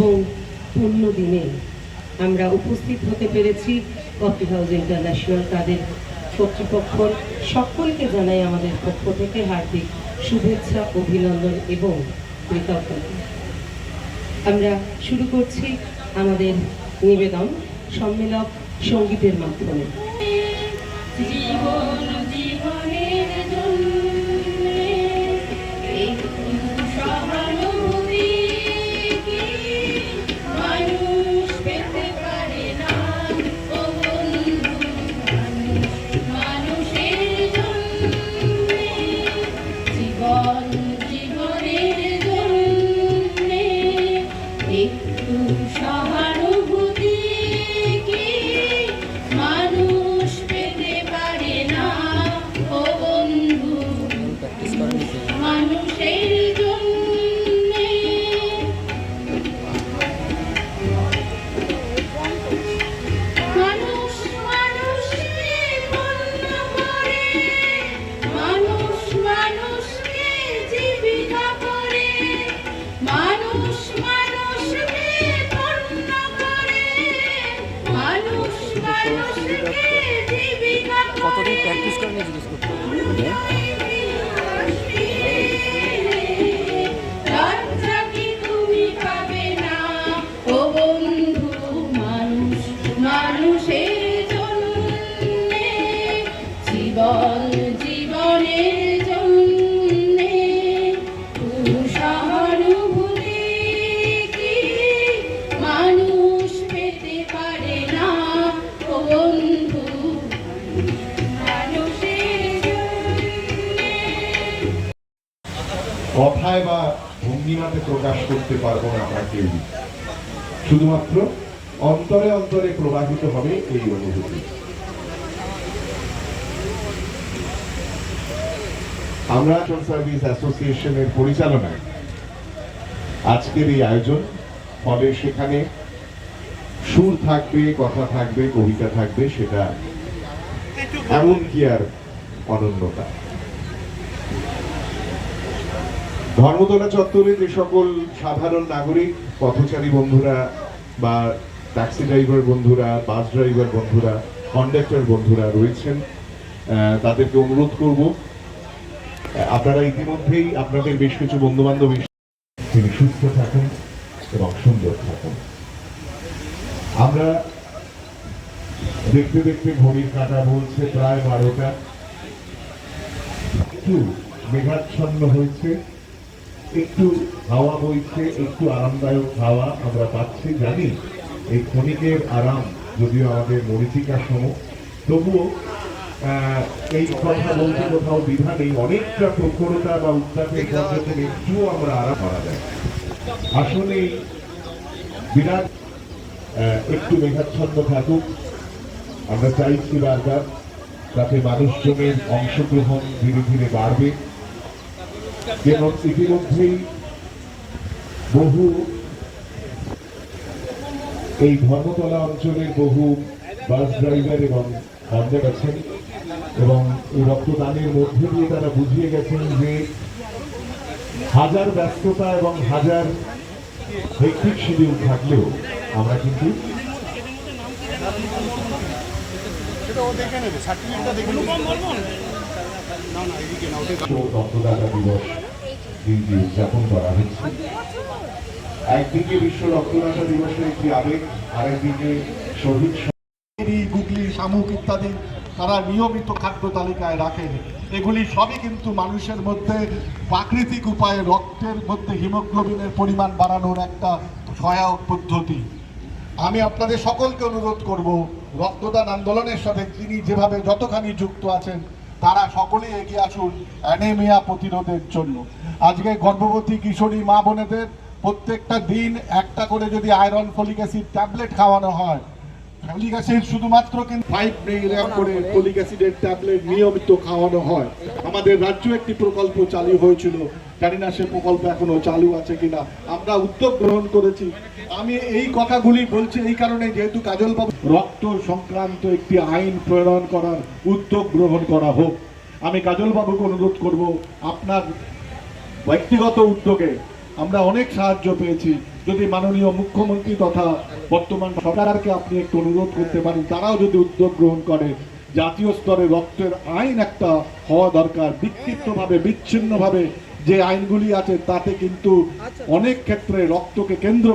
এবং পূর্ণ দিনে আমরা উপস্থিত হতে পেরেছি কফি হাউস ইন্টারন্যাশনাল তাদের কর্তৃপক্ষ। সকলকে জানাই আমাদের পক্ষ থেকে হার্দিক শুভেচ্ছা, অভিনন্দন এবং কৃতজ্ঞতা। আমরা শুরু করছি আমাদের নিবেদন, সম্মেলক সঙ্গীতের মাধ্যমে। জীবন জীবনের কতদিন প্র্যাকটিস করেন জিজ্ঞেস করতে প্রকাশ করতে পারব না আমরা কেউ শুধুমাত্র অন্তরে অন্তরে প্রবাহিত হবে এই অনুভূতি। আমরা সার্ভিস অ্যাসোসিয়েশনের পরিচালনায় আজকের এই আয়োজন, ফলে সেখানে সুর থাকবে, কথা থাকবে, কবিতা থাকবে, সেটা এমন কি আর অনন্যতা। ধর্মতলা চত্বরে যে সকল সাধারণ নাগরিক, পথচারী বন্ধুরা বা ট্যাক্সি ড্রাইভার বন্ধুরা বাস ড্রাইভার বন্ধুরা কন্ডাক্টর বন্ধুরা রয়েছেন তাদেরকে অনুরোধ করব আপনারা ইতিমধ্যেই আপনাদের বেশ কিছু বন্ধু বান্ধব তিনি সুস্থ থাকুন এবং সুন্দর থাকুন। আমরা দেখতে দেখতে ঘড়ির কাটা বলছে প্রায় বারোটা। একটু মেঘাচ্ছন্ন হয়েছে। একটু হাওয়া বইছে, একটু আরামদায়ক হাওয়া আমরা পাচ্ছি, জানি এই ক্ষণিকের আরাম যদিও আমাদের মরিচিকা সম। তবুও এই কথা বলতে কোথাও দ্বিধা নেই, অনেকটা প্রখরতা বা উত্তাপের মধ্যে থেকে একটুও আমরা আরাম করা যায়। আসলে বিরাট একটু মেঘাচ্ছন্ন থাকুক। আমরা চাইছি বারবার তাতে মানুষজনের অংশগ্রহণ ধীরে ধীরে বাড়বে। ইতিমধ্যেই বহু এই ধর্মতলা অঞ্চলের বহু বাস ড্রাইভার এবং কন্ডাক্ট আছেন এবং এই রক্তদানের মধ্যে দিয়ে তারা বুঝিয়ে গেছেন যে হাজার ব্যস্ততা এবং হাজার হেক্টিক শিডিউল থাকলেও আমরা কিন্তু বিশ্ব ইত্যাদি তারা নিয়মিত খাদ্য তালিকায় রাখেন এগুলি সবই কিন্তু মানুষের মধ্যে প্রাকৃতিক উপায়ে রক্তের মধ্যে হিমোগ্লোবিনের পরিমাণ বাড়ানোর একটা সহায়ক পদ্ধতি আমি আপনাদের সকলকে অনুরোধ করব রক্তদান আন্দোলনের সাথে তিনি যেভাবে যতখানি যুক্ত আছেন তারা সকলে এগিয়ে আসুন অ্যানেমিয়া প্রতিরোধের জন্য। আজকে গর্ভবতী কিশোরী মা বোনেদের প্রত্যেকটা দিন একটা করে যদি আয়রন ফলিক অ্যাসিড ট্যাবলেট খাওয়ানো হয় ফলিক অ্যাসিড শুধুমাত্র ফাইভ মিলিগ্রাম করে ফলিক অ্যাসিডের ট্যাবলেট নিয়মিত খাওয়ানো হয়। আমাদের রাজ্য একটি প্রকল্প চালু হয়েছিল। জানি না সে প্রকল্প এখনও চালু আছে কিনা। আমরা উদ্যোগ গ্রহণ করেছি। আমি এই কথাগুলি বলছি এই কারণে যেহেতু কাজল বাবু রক্ত সংক্রান্ত একটি আইন প্রণয়ন করার উদ্যোগ গ্রহণ করা হোক। আমি কাজল বাবুকে অনুরোধ করব, আপনার ব্যক্তিগত উদ্যোগে আমরা অনেক সাহায্য পেয়েছি। যদি মাননীয় মুখ্যমন্ত্রী তথা বর্তমান সরকারকে আপনি একটু অনুরোধ করতে পারেন, তারাও যদি উদ্যোগ গ্রহণ করে, জাতীয় স্তরে রক্তের আইন একটা হওয়া দরকার, বিক্ষিপ্তভাবে, বিচ্ছিন্নভাবে যে আইনগুলি আছে, তাতে কিন্তু অনেক ক্ষেত্রে রক্তকে কেন্দ্র